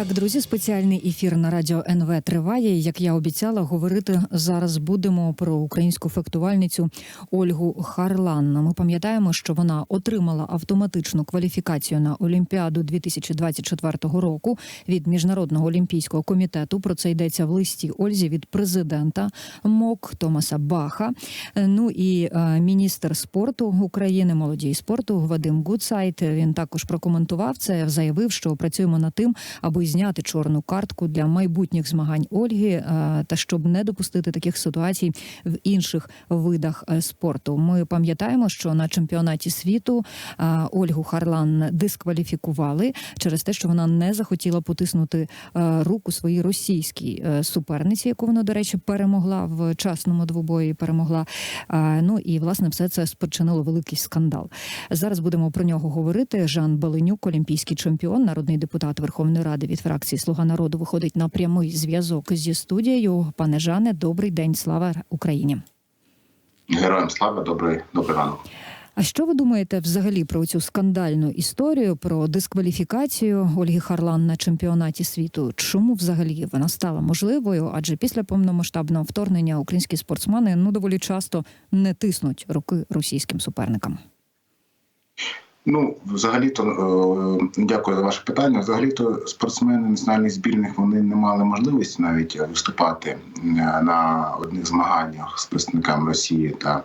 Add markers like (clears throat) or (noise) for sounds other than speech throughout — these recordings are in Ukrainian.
Так, друзі, спеціальний ефір на радіо НВ триває. Як я обіцяла, говорити зараз будемо про українську фехтувальницю Ольгу Харлан. Ми пам'ятаємо, що вона отримала автоматичну кваліфікацію на Олімпіаду 2024 року від міжнародного олімпійського комітету. Про це йдеться в листі Ользі від президента МОК Томаса Баха. Ну і е, міністр спорту України, молоді і спорту Вадим Гудсайт. Він також прокоментував це. Заявив, що працюємо над тим, аби зняти чорну картку для майбутніх змагань Ольги, е, та щоб не допустити таких ситуацій в інших видах е, спорту. Ми пам'ятаємо, що на чемпіонаті світу е, Ольгу Харлан дискваліфікували через те, що вона не захотіла потиснути руку своїй російській суперниці, яку вона, до речі, перемогла в частному двобої. Перемогла. Ну і власне все це спричинило великий скандал. Зараз будемо про нього говорити. Жан Беленюк, олімпійський чемпіон, народний депутат Верховної Ради від фракції Слуга народу, виходить на прямий зв'язок зі студією. Пане Жане, добрий день, слава Україні. Героям слава, добрий, добрий ранок. А що ви думаєте взагалі про цю скандальну історію про дискваліфікацію Ольги Харлан на чемпіонаті світу? Чому взагалі вона стала можливою? Адже після повномасштабного вторгнення українські спортсмени ну доволі часто не тиснуть руки російським суперникам. Ну, взагалі-то е, дякую за ваше питання. Взагалі-то спортсмени національних збірних вони не мали можливості навіть виступати е, на одних змаганнях з представниками Росії та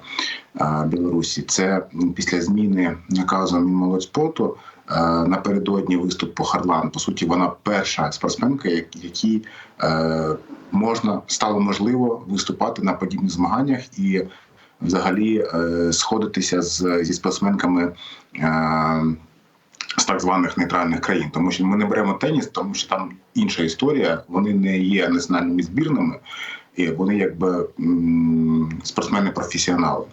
е, Білорусі. Це після зміни наказу Мінмолодьспорту е, напередодні виступу Харлан. По суті, вона перша спортсменка, як- якій е, можна стало можливо виступати на подібних змаганнях і взагалі е, сходитися з зі спортсменками е, з так званих нейтральних країн, тому що ми не беремо теніс, тому що там інша історія. Вони не є національними збірними, і вони якби спортсмени-професіонали.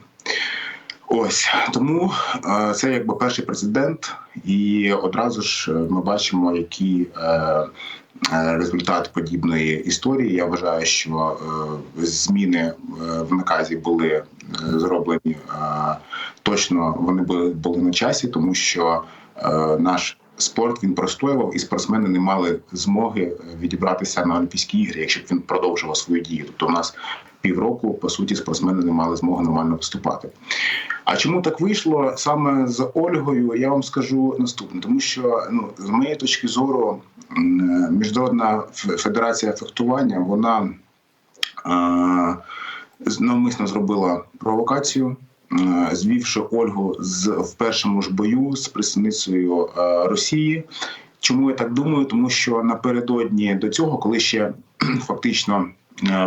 Ось тому е, це якби перший прецедент, і одразу ж ми бачимо, е, результат подібної історії. Я вважаю, що е, зміни е, в наказі були е, зроблені е, точно. Вони були, на часі, тому що е, наш спорт він простоював, і спортсмени не мали змоги відібратися на Олімпійські ігри, якщо б він продовжував свою дію. Тобто, у нас півроку по суті спортсмени не мали змоги нормально виступати. А чому так вийшло саме з Ольгою? Я вам скажу наступне, тому що ну з моєї точки зору, міжнародна федерація фехтування вона навмисно зробила провокацію. Звівши Ольгу з в першому ж бою з представницею Росії. Чому я так думаю? Тому що напередодні до цього, коли ще фактично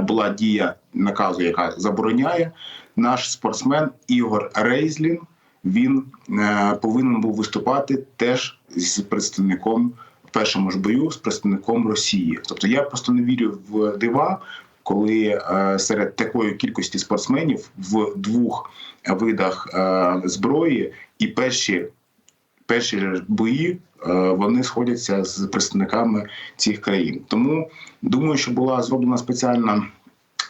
була дія наказу, яка забороняє, наш спортсмен Ігор Рейзлін він е, повинен був виступати теж з представником першому ж бою з представником Росії. Тобто я просто не вірю в дива, коли е, серед такої кількості спортсменів в двох видах е, зброї і перші. Перші бої е, вони сходяться з представниками цих країн. Тому думаю, що була зроблена спеціальна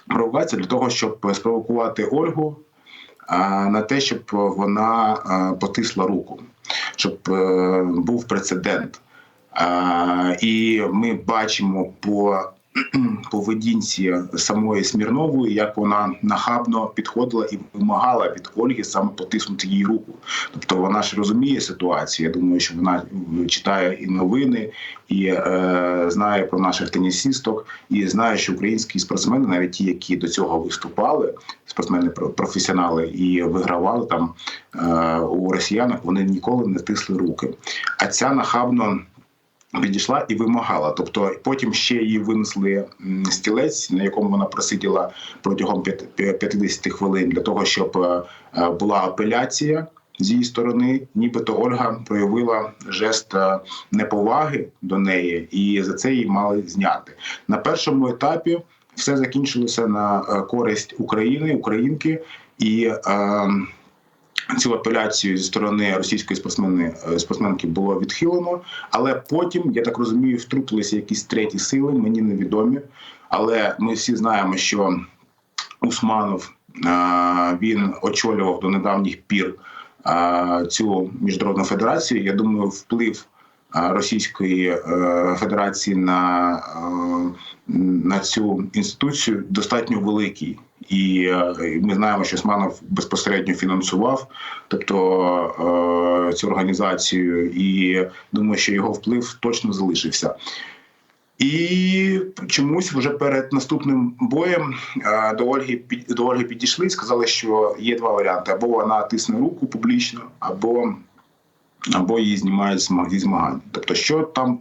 провокація для того, щоб спровокувати Ольгу на те, щоб вона потисла руку, щоб був прецедент. І ми бачимо по (clears throat) поведінці самої Смірнової, як вона нахабно підходила і вимагала від Ольги саме потиснути їй руку. Тобто вона ж розуміє ситуацію. Я думаю, що вона читає і новини, і е, знає про наших тенісісток, і знає, що українські спортсмени, навіть ті, які до цього виступали, спортсмени професіонали і вигравали там е, у росіянах, вони ніколи не тисли руки. А ця нахабно. Підійшла і вимагала. Тобто потім ще її винесли стілець, на якому вона просиділа протягом п'ят- п'я- 50 хвилин для того, щоб е, е, була апеляція з її сторони. Нібито Ольга проявила жест е, неповаги до неї, і за це її мали зняти на першому етапі. Все закінчилося на користь України, українки і. Е, Цю апеляцію зі сторони російської спортсмени е, спортсменки було відхилено, але потім, я так розумію, втрутилися якісь треті сили, мені невідомі. Але ми всі знаємо, що Усманов е, він очолював до недавніх пір е, цю міжнародну федерацію. Я думаю, вплив Російської Федерації на, на цю інституцію достатньо великий. І е, ми знаємо, що Османов безпосередньо фінансував, тобто е, цю організацію, і думаю, що його вплив точно залишився. І чомусь вже перед наступним боєм е, до Ольги до Ольги підійшли і сказали, що є два варіанти: або вона тисне руку публічно, або, або її знімають зі змагань. Тобто, що там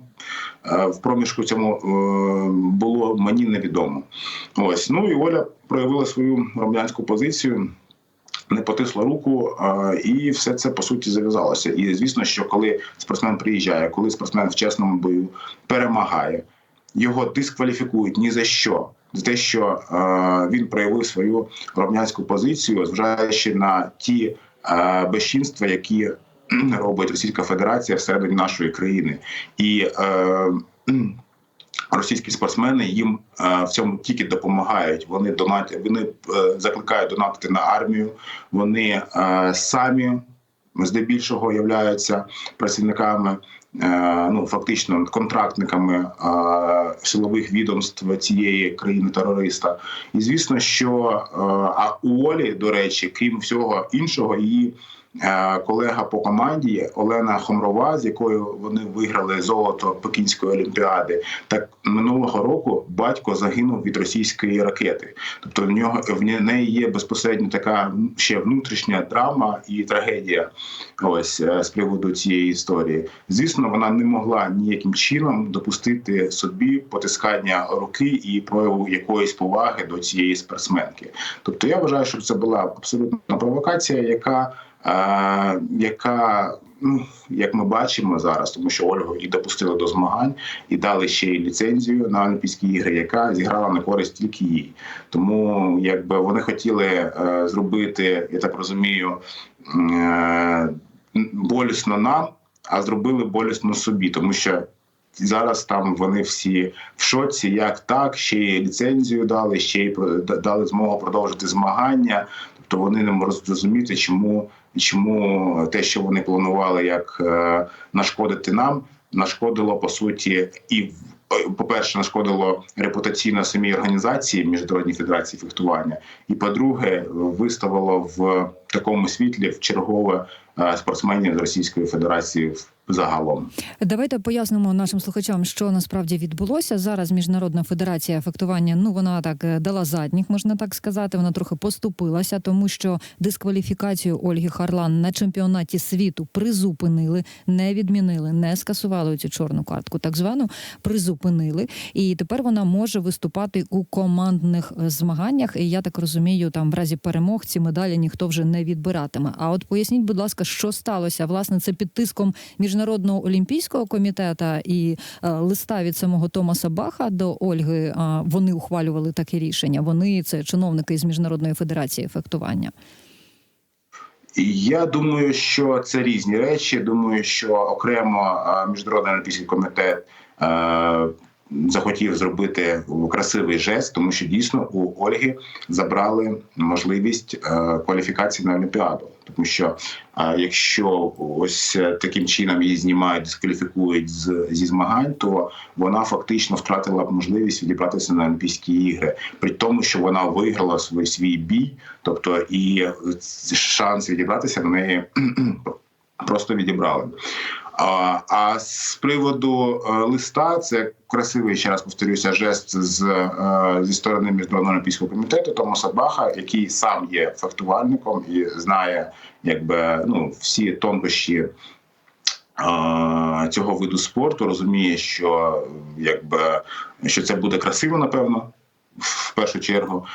е, в проміжку цьому е, було, мені невідомо. Ось ну і Оля проявила свою громадянську позицію. Не потисла руку, і все це по суті зав'язалося. І звісно, що коли спортсмен приїжджає, коли спортсмен в чесному бою перемагає, його дискваліфікують ні за що. За те, що е, він проявив свою громадянську позицію, зважаючи на ті безчинства, які (clears throat) робить Російська Федерація всередині нашої країни, і е, російські спортсмени їм е, в цьому тільки допомагають. Вони донатять, вони е, закликають донатити на армію. Вони е, самі здебільшого являються працівниками. е, Ну, фактично контрактниками е, силових відомств цієї країни терориста, і звісно, що е, а у Олі, до речі, крім всього іншого, її колега по команді Олена Хомрова, з якою вони виграли золото Пекінської олімпіади, так минулого року батько загинув від російської ракети. Тобто в нього в неї є безпосередньо така ще внутрішня драма і трагедія. Ось е, з приводу цієї історії. Звісно, вона не могла ніяким чином допустити собі потискання руки і прояву якоїсь поваги до цієї спортсменки. Тобто, я вважаю, що це була абсолютна провокація, яка, е, яка ну як ми бачимо зараз, тому що Ольгу і допустили до змагань, і дали ще й ліцензію на Олімпійські ігри, яка зіграла на користь тільки їй. Тому якби вони хотіли е, зробити, я так розумію, е, болісно нам, а зробили болісно собі, тому що. Зараз там вони всі в шоці, як так, ще й ліцензію дали, ще й дали змогу продовжити змагання. Тобто вони не можуть зрозуміти, чому, чому те, що вони планували, як е, нашкодити нам, нашкодило по суті і е, по-перше, нашкодило репутаційно самій організації Міжнародній федерації фехтування, і по-друге, виставило в такому світлі в чергове е, спортсменів з Російської Федерації в- загалом. Давайте пояснимо нашим слухачам, що насправді відбулося. Зараз Міжнародна федерація фехтування, ну вона так е, дала задніх, можна так сказати. Вона трохи поступилася, тому що дискваліфікацію Ольги Харлан на чемпіонаті світу призупинили, не відмінили, не скасували цю чорну картку, так звану призупинили. І тепер вона може виступати у командних е, змаганнях. І я так розумію, там в разі перемог ці медалі ніхто вже не відбиратиме. А от поясніть, будь ласка, що сталося? Власне, це під тиском міжнародного олімпійського комітету і е, листа від самого Томаса Баха до Ольги. вони ухвалювали таке рішення. Вони це чиновники з міжнародної федерації фехтування. Я думаю, що це різні речі. Думаю, що окремо е, міжнародний олімпійський комітет е, захотів зробити красивий жест, тому що дійсно у Ольги забрали можливість е, кваліфікації на Олімпіаду. Тому що е, якщо ось е, таким чином її знімають, дискваліфікують з, зі змагань, то вона фактично втратила б можливість відібратися на Олімпійські ігри, при тому, що вона виграла свій свій бій, тобто і шанс відібратися на неї (clears throat) просто відібрали. А, а з приводу е, листа, це красивий ще раз повторюся, жест з е, зі сторони міжнародного олімпійського комітету Томаса Баха, який сам є фехтувальником і знає, якби ну всі тонкощі е, цього виду спорту, розуміє, що якби що це буде красиво, напевно. В першу чергу,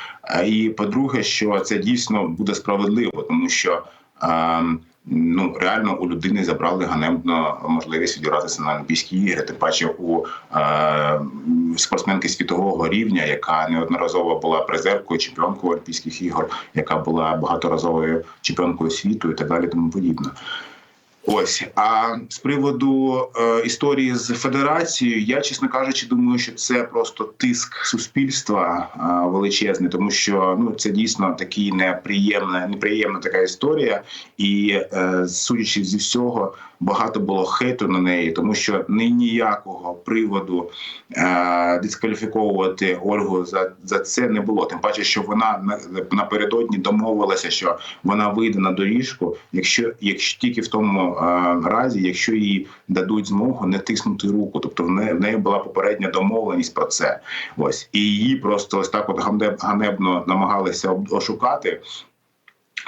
і по-друге, що це дійсно буде справедливо, тому що е, ну реально у людини забрали ганебно можливість відіратися на Олімпійські ігри. Тим паче у е, спортсменки світового рівня, яка неодноразово була призеркою, чемпіонкою Олімпійських ігор, яка була багаторазовою чемпіонкою світу і так далі, тому подібне. Ось. А з приводу е, історії з федерацією, я чесно кажучи, думаю, що це просто тиск суспільства е, величезний, тому що ну це дійсно такий неприємна, неприємна така історія, і е, судячи зі всього, багато було хейту на неї, тому що ні ніякого приводу е, дискваліфіковувати Ольгу за, за це не було. Тим паче, що вона на- напередодні домовилася, що вона вийде на доріжку, якщо якщо тільки в тому е, разі, якщо їй дадуть змогу не тиснути руку, тобто в неї, в неї була попередня домовленість про це. Ось і її просто ось так, от ганеб, ганебно намагалися ошукати.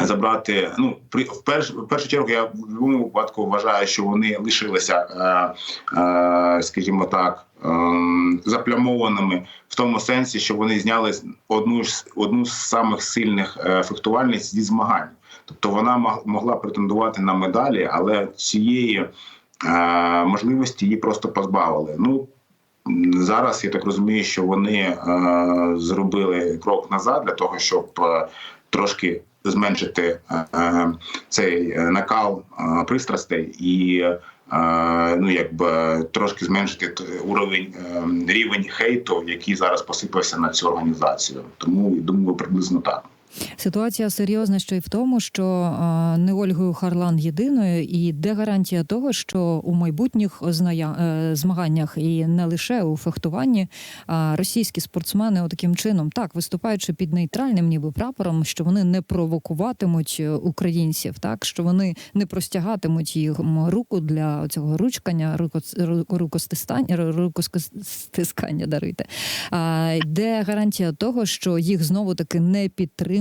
Забрати, ну при в перш, в першу чергу, я в будь-якому випадку вважаю, що вони лишилися, е, е, скажімо так, е, заплямованими в тому сенсі, що вони зняли одну ж одну з самих сильних е, фехтувальниць зі змагань. Тобто вона мог- могла претендувати на медалі, але цієї е, можливості її просто позбавили. Ну зараз я так розумію, що вони е, зробили крок назад для того, щоб е, трошки зменшити е, цей е, накал е, пристрастей і. Ну, якби трошки зменшити уровень рівень хейту, який зараз посипався на цю організацію. Тому думаю, приблизно так. Ситуація серйозна ще й в тому, що не Ольгою Харлан єдиною, і де гарантія того, що у майбутніх е, змаганнях і не лише у фехтуванні російські спортсмени таким чином, так виступаючи під нейтральним, ніби прапором, що вони не провокуватимуть е, українців, так що вони не простягатимуть їм руку для цього ручкання, руко- рукостискання, ру- рукостискання, даруйте. А, де гарантія того, що їх знову таки не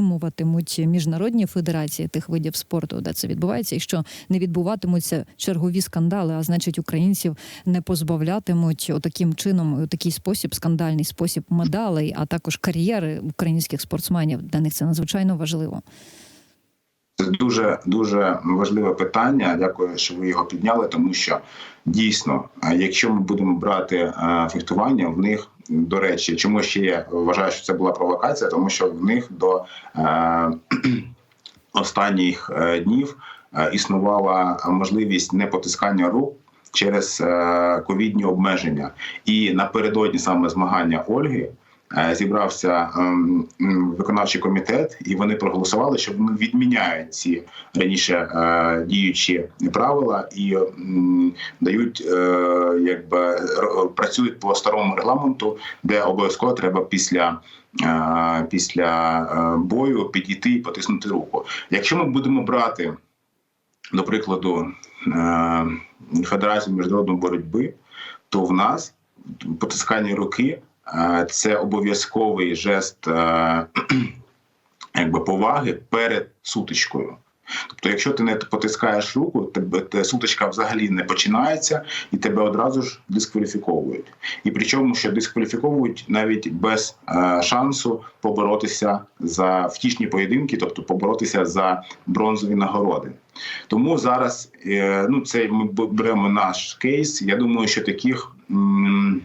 підтримуватимуть міжнародні федерації тих видів спорту, де це відбувається, і що не відбуватимуться чергові скандали, а значить, українців не позбавлятимуть отаким чином, у такий спосіб, скандальний спосіб медалей, а також кар'єри українських спортсменів. Для них це надзвичайно важливо. Це дуже дуже важливе питання. Дякую, що ви його підняли. Тому що дійсно, якщо ми будемо брати е, фехтування, в них до речі, чому ще я вважаю, що це була провокація, тому що в них до е, (clears throat) останніх е, днів е, існувала можливість непотискання рук. Через е, ковідні обмеження, і напередодні саме змагання Ольги зібрався ем, виконавчий комітет, і вони проголосували, що вони відміняють ці раніше е, діючі правила і дають, е, якби працюють по старому регламенту, де обов'язково треба після. е, Після е, бою підійти і потиснути руку. Якщо ми будемо брати, до прикладу, е, Федерацію міжнародної боротьби, то в нас потискання руки е, це обов'язковий жест е, (clears throat) якби поваги перед сутичкою. Тобто, якщо ти не потискаєш руку, тебе те- сутичка взагалі не починається, і тебе одразу ж дискваліфіковують. І причому, що дискваліфіковують навіть без е, шансу поборотися за втішні поєдинки, тобто поборотися за бронзові нагороди. Тому зараз е, ну це ми беремо наш кейс. Я думаю, що таких. м,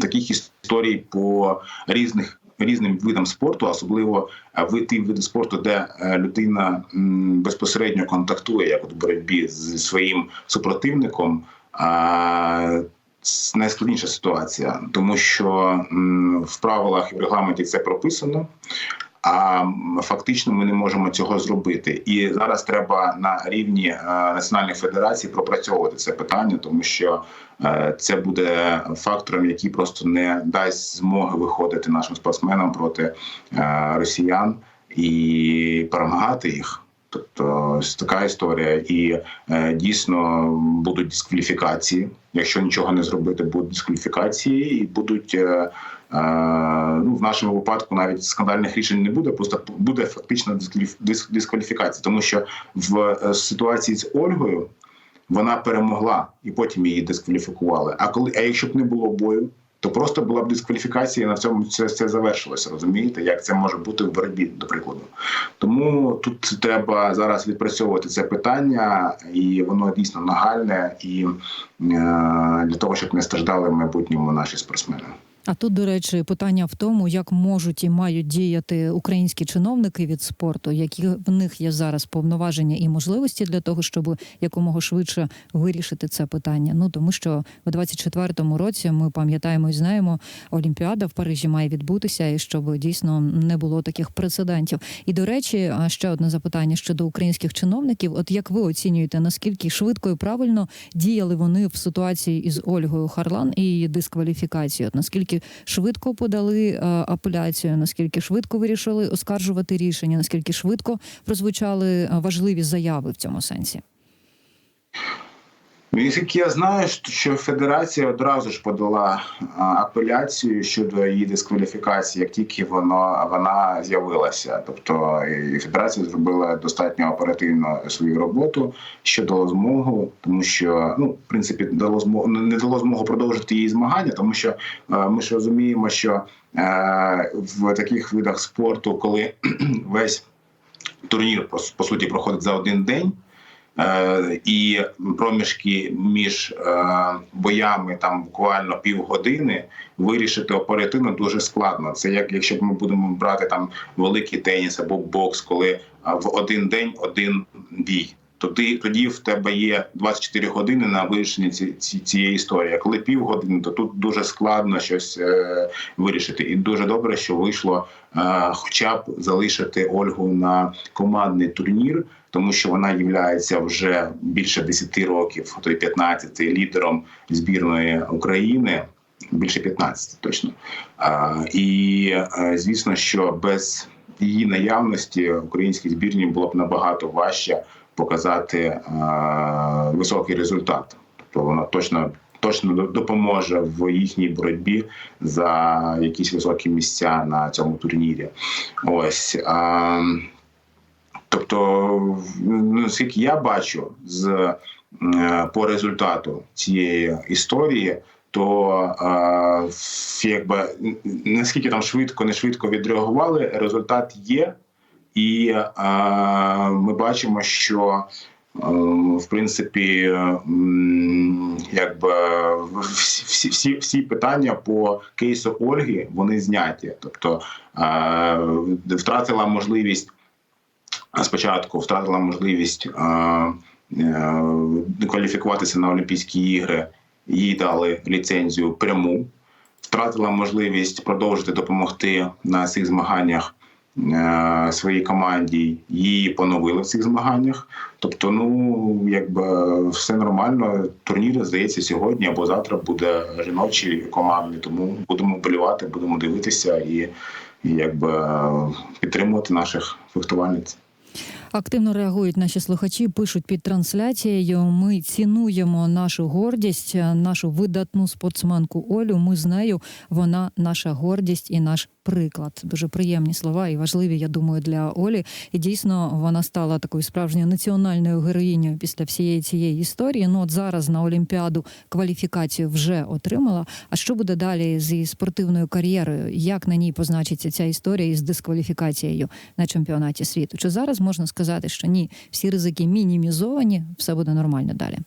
Таких історій по різних різним видам спорту, особливо е, в ті види спорту, де е, людина безпосередньо контактує, як у боротьбі зі своїм супротивником. найскладніша ситуація, тому що в правилах і в регламенті це прописано. А фактично ми не можемо цього зробити. І зараз треба на рівні е, національних федерацій пропрацьовувати це питання, тому що е, це буде фактором, який просто не дасть змоги виходити нашим спортсменам проти е, росіян і перемагати їх. Тобто ось така історія, і е, дійсно будуть дискваліфікації. Якщо нічого не зробити, будуть дискваліфікації і будуть. Е, е, ну, в нашому випадку навіть скандальних рішень не буде, просто буде фактично дискваліф- дискваліфікація, тому що в е, ситуації з Ольгою вона перемогла і потім її дискваліфікували. А коли, а якщо б не було бою, то просто була б дискваліфікація, і на цьому це, це завершилося. Розумієте, як це може бути в боротьбі, до прикладу. Тому тут треба зараз відпрацьовувати це питання, і воно дійсно нагальне і е, для того, щоб не страждали в майбутньому наші спортсмени. А тут, до речі, питання в тому, як можуть і мають діяти українські чиновники від спорту, які в них є зараз повноваження і можливості для того, щоб якомога швидше вирішити це питання. Ну тому що в 24-му році ми пам'ятаємо і знаємо, Олімпіада в Парижі має відбутися, і щоб дійсно не було таких прецедентів. І до речі, ще одне запитання щодо українських чиновників. От як ви оцінюєте, наскільки швидко і правильно діяли вони в ситуації із Ольгою Харлан і її дискваліфікацією? Наскільки швидко подали е, апеляцію, наскільки швидко вирішили оскаржувати рішення, наскільки швидко прозвучали е, важливі заяви в цьому сенсі? Ну, Наскільки я знаю, що федерація одразу ж подала апеляцію щодо її дискваліфікації, як тільки воно вона з'явилася. Тобто і федерація зробила достатньо оперативно свою роботу, що дало змогу, тому що ну в принципі дало змогу не дало змогу продовжити її змагання, тому що ми ж розуміємо, що е, в таких видах спорту, коли (clears throat) весь турнір по суті проходить за один день. Е, і проміжки між е, боями там буквально півгодини вирішити оперативно дуже складно. Це як якщо ми будемо брати там великий теніс або бокс, коли е, в один день один бій. Тоді тоді в тебе є 24 години на вирішення ці, ці, цієї історії. А коли півгодини, то тут дуже складно щось е, вирішити. І дуже добре, що вийшло е, хоча б залишити Ольгу на командний турнір, тому що вона є вже більше 10 років, то й 15 лідером збірної України. Більше 15 точно. А, і е, звісно, що без її наявності українській збірні було б набагато важче показати е, високий результат. Тобто вона точно точно допоможе в їхній боротьбі за якісь високі місця на цьому турнірі. Ось. Е, тобто, наскільки я бачу, з е, по результату цієї історії. То е, якби наскільки там швидко, не швидко відреагували, результат є, і е, ми бачимо, що в принципі, якби всі, всі, всі питання по кейсу Ольги вони зняті. Тобто втратила можливість спочатку, втратила можливість е, кваліфікуватися на Олімпійські ігри. Їй дали ліцензію пряму, втратила можливість продовжити допомогти на цих змаганнях е, своїй команді. Її поновили в цих змаганнях. Тобто, ну якби все нормально. Турнір здається сьогодні або завтра буде жіночий командний. Тому будемо вболівати, будемо дивитися і якби підтримувати наших фехтувальниць. Активно реагують наші слухачі, пишуть під трансляцією. Ми цінуємо нашу гордість, нашу видатну спортсменку Олю. Ми з нею. Вона наша гордість і наш приклад. Дуже приємні слова і важливі, я думаю, для Олі. І дійсно вона стала такою справжньою національною героїнею після всієї цієї історії. Ну от зараз на Олімпіаду кваліфікацію вже отримала. А що буде далі з її спортивною кар'єрою? Як на ній позначиться ця історія із дискваліфікацією на чемпіонаті світу? Чи зараз можна сказати, що ні, всі ризики мінімізовані, все буде нормально далі?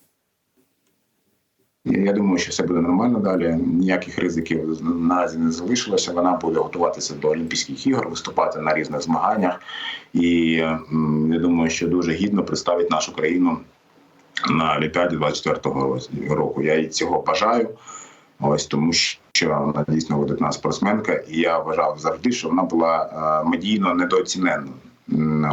Я думаю, що все буде нормально далі. Ніяких ризиків наразі не залишилося. Вона буде готуватися до Олімпійських ігор, виступати на різних змаганнях. І я думаю, що дуже гідно представить нашу країну на Олімпіаді 24-го року. Я їй цього бажаю. Ось тому, що вона дійсно видатна спортсменка, і я вважав завжди, що вона була медійно недооцінена.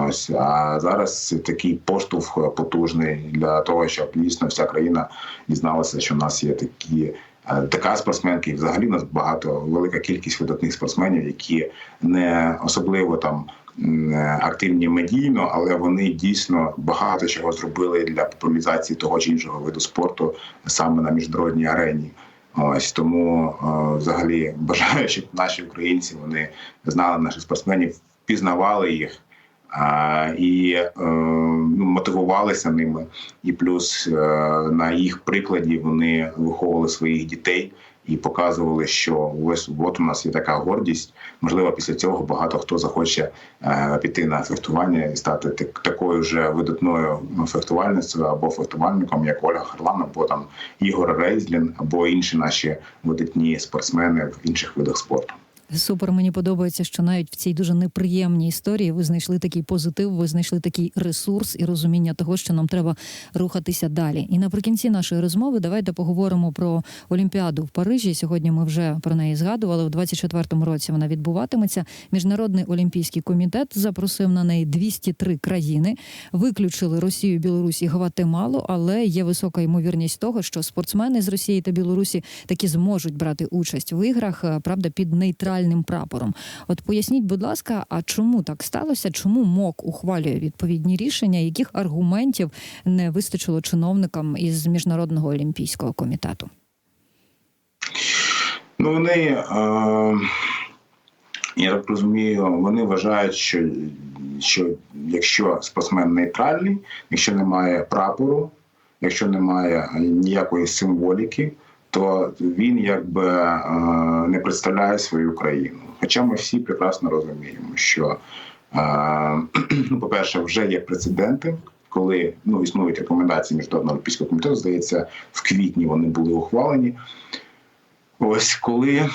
Ось а зараз такий поштовх потужний для того, щоб дійсно вся країна дізналася, що в нас є такі. Така спортсменка, і взагалі у нас багато велика кількість видатних спортсменів, які не особливо там активні медійно, але вони дійсно багато чого зробили для популяризації того чи іншого виду спорту саме на міжнародній арені. Ось тому взагалі бажаю, щоб наші українці вони знали наших спортсменів, пізнавали їх і е, ну, мотивувалися ними. І плюс е, на їх прикладі вони виховували своїх дітей і показували, що ось от у нас є така гордість. Можливо, після цього багато хто захоче е, піти на фехтування і стати так- такою вже видатною фехтувальницею або фехтувальником, як Ольга Харлан, або там Ігор Рейзлін, або інші наші видатні спортсмени в інших видах спорту. Супер, мені подобається, що навіть в цій дуже неприємній історії ви знайшли такий позитив, ви знайшли такий ресурс і розуміння того, що нам треба рухатися далі. І наприкінці нашої розмови давайте поговоримо про Олімпіаду в Парижі. Сьогодні ми вже про неї згадували. У 24-му році вона відбуватиметься. Міжнародний олімпійський комітет запросив на неї 203 країни. Виключили Росію, Білорусь і Гватемалу, але є висока ймовірність того, що спортсмени з Росії та Білорусі таки зможуть брати участь в іграх, е, правда, під нейтральним прапором. От поясніть, будь ласка, а чому так сталося? Чому МОК ухвалює відповідні рішення? Яких аргументів не вистачило чиновникам із міжнародного олімпійського комітету? Ну вони, е, я так розумію, вони вважають, що, що якщо спортсмен нейтральний, якщо немає прапору, якщо немає ніякої символіки, то він якби е, не представляє свою країну. Хоча ми всі прекрасно розуміємо, що, е, ну, по-перше, вже є прецеденти. Коли ну існують рекомендації міжнародного олімпійського комітету, здається, в квітні вони були ухвалені. Ось коли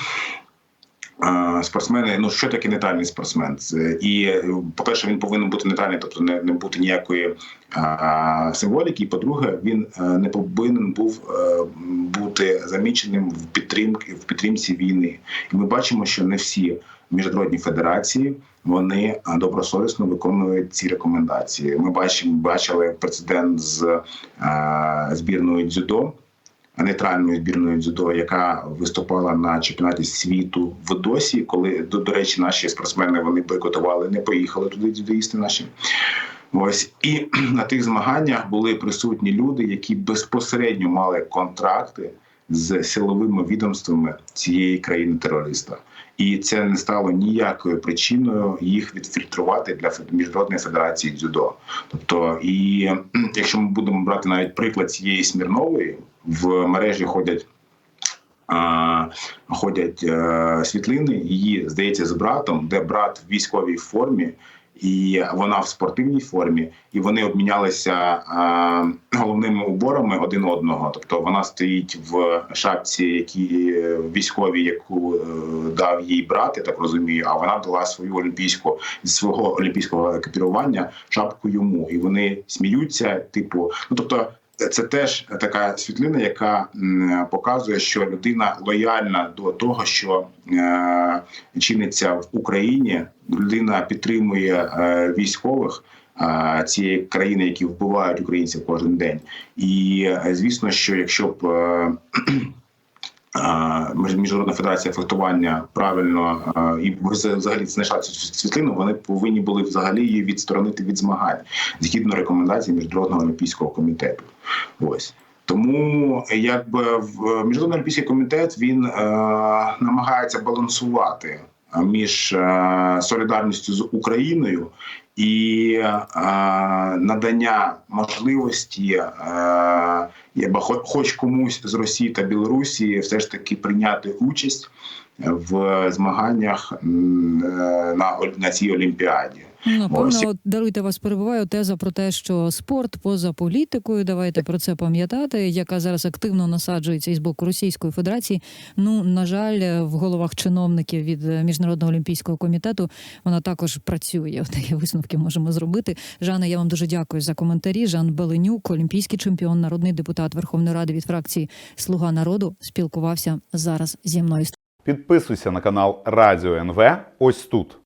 спортсмени, ну що таке нейтральний спортсмен? І, е, по-перше, він повинен бути нейтральний, тобто не, не бути ніякої символіки. І по-друге, він е, не повинен був е, бути заміченим в підтримці в підтримці війни. І ми бачимо, що не всі міжнародні федерації вони добросовісно виконують ці рекомендації. Ми бачимо, бачили прецедент з а, збірною дзюдо нейтральною збірною дзюдо, яка виступала на чемпіонаті світу в досі, коли до, до речі, наші спортсмени вони бойкотували, не поїхали туди дзюдоїсти наші. Ось і на тих змаганнях були присутні люди, які безпосередньо мали контракти з силовими відомствами цієї країни терориста. І це не стало ніякою причиною їх відфільтрувати для міжнародної федерації дзюдо. Тобто, і якщо ми будемо брати навіть приклад цієї Смірнової, в мережі ходять. Ходять е, світлини її здається з братом, де брат в військовій формі, і вона в спортивній формі, і вони обмінялися головними уборами один одного. Тобто вона стоїть в шапці, які військовій, яку е, дав їй брат, я так розумію. А вона дала свою олімпійську зі свого олімпійського екіпірування шапку йому, і вони сміються. Типу, ну тобто. Це теж така світлина, яка показує, що людина лояльна до того, що е, чиниться в Україні. Людина підтримує е, військових е, цієї країни, які вбивають українців кожен день. І звісно, що якщо б Міжнародна федерація фехтування правильно і вз- взагалі знайшла цю світлину, вони повинні були взагалі її відсторонити від змагань згідно рекомендацій міжнародного олімпійського комітету. Ось. Тому якби в міжнародний олімпійський комітет він е, намагається балансувати між е, солідарністю з Україною і е, надання можливості е, якби хо- хоч комусь з Росії та Білорусі все ж таки прийняти участь в змаганнях е, на, на цій олімпіаді. Ну, Напевно, даруйте вас перебуваю. Теза про те, що спорт поза політикою. Давайте про це пам'ятати, яка зараз активно насаджується із боку Російської Федерації. Ну на жаль, в головах чиновників від е, міжнародного олімпійського комітету вона також працює. (laughs) Такі висновки можемо зробити. Жанна, я вам дуже дякую за коментарі. Жан Беленюк, олімпійський чемпіон, народний депутат Верховної Ради від фракції Слуга народу, спілкувався зараз зі мною. Підписуйся на канал Радіо НВ ось тут.